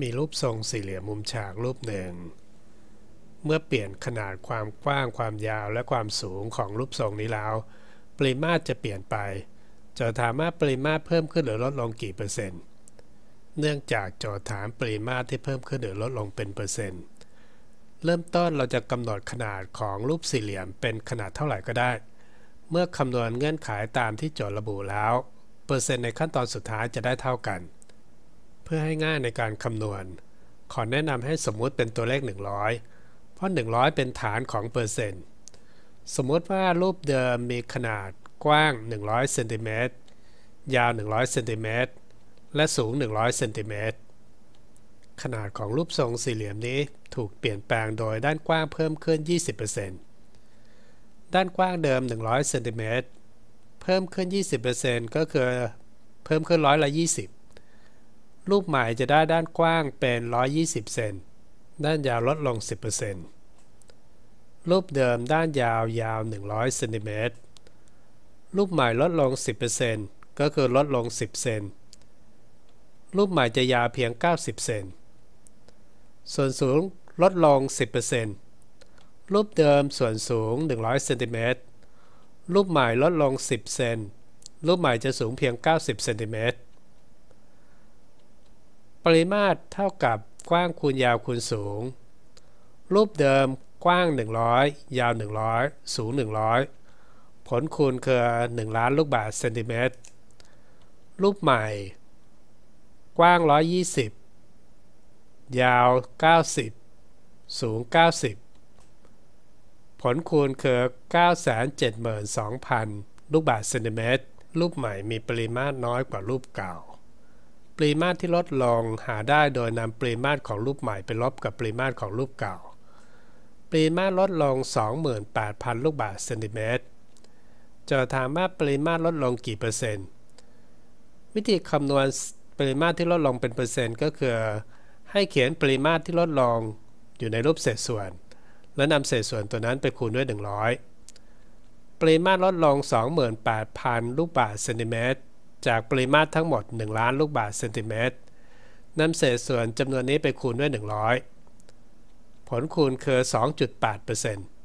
มีรูปทรงสี่เหลี่ยมมุมฉากรูปหนึ่ง เมื่อเปลี่ยนขนาดความกว้างความยาวและความสูงของรูปทรงนี้แล้ว ปริมาตรจะเปลี่ยนไป จะถามว่าปริมาตรเพิ่มขึ้นหรือลดลงกี่เปอร์เซ็นต์ เนื่องจากโจทย์ถามปริมาตรที่เพิ่มขึ้นหรือลดลงเป็นเปอร์เซ็นต์ เริ่มต้นเราจะกำหนดขนาดของรูปสี่เหลี่ยมเป็นขนาดเท่าไหร่ก็ได้ เมื่อคำนวณเงื่อนไขตามที่โจทย์ระบุแล้ว เปอร์เซ็นต์ในขั้นตอนสุดท้ายจะได้เท่ากัน เพื่อให้ง่ายในการคำนวณ ขอแนะนำให้สมมุติเป็นตัวเลข 100 เพราะ 100 เป็นฐานของเปอร์เซ็นต์ สมมติว่ารูปเดิมมีขนาดกว้าง 100เซนติเมตรยาว 100เซนติเมตรและสูง 100เซนติเมตรขนาดของรูปทรงสี่เหลี่ยมนี้ถูกเปลี่ยนแปลงโดยด้านกว้างเพิ่มขึ้น 20%ด้านกว้างเดิม 100เซนติเมตรเพิ่มขึ้น 20%ก็คือเพิ่มขึ้นร้อยละ 20 รูปใหม่จะได้ด้านกว้างเป็น 120 เซน ด้านยาวลดลง 10%รูปเดิมด้านยาวยาว 100 เซนติเมตร รูปใหม่ลดลง 10%ก็คือลดลง 10 เซน รูปใหม่จะยาวเพียง 90 เซน ส่วนสูงลดลง 10%รูปเดิมส่วนสูง 100 เซนติเมตร รูปใหม่ลดลง 10 เซน รูปใหม่จะสูงเพียง 90 เซนติเมตร ปริมาตรเท่ากับกว้างคูณยาวคูณสูง รูปเดิมกว้าง 100 ยาว 100 สูง 100 ผลคูณคือ 1 ล้านลูกบาศก์เซนติเมตร รูปใหม่ กว้าง 120 ยาว 90 สูง 90 ผลคูณคือ 972,000 ลูกบาศก์เซนติเมตร รูปใหม่มีปริมาตรน้อยกว่ารูปเก่า ปริมาตรที่ลดลงหาได้โดยนำปริมาตรของรูปใหม่ไปลบกับปริมาตรของรูปเก่า ปริมาตรลดลง 28,000 ลูกบาศก์เซนติเมตรจะถามว่าปริมาตรลดลงกี่เปอร์เซ็นต์ วิธีคำนวณปริมาตรที่ลดลงเป็นเปอร์เซ็นต์ก็คือ ให้เขียนปริมาตรที่ลดลงอยู่ในรูปเศษส่วน และนำเศษส่วนตัวนั้นไปคูณด้วย 100 ปริมาตรลดลง 28,000 ลูกบาศก์เซนติเมตร จากปริมาตรทั้งหมด 1 ล้านลูกบาศก์เซนติเมตรนำเศษส่วนจำนวนนี้ไปคูณด้วย 100 ผลคูณคือ 2.8%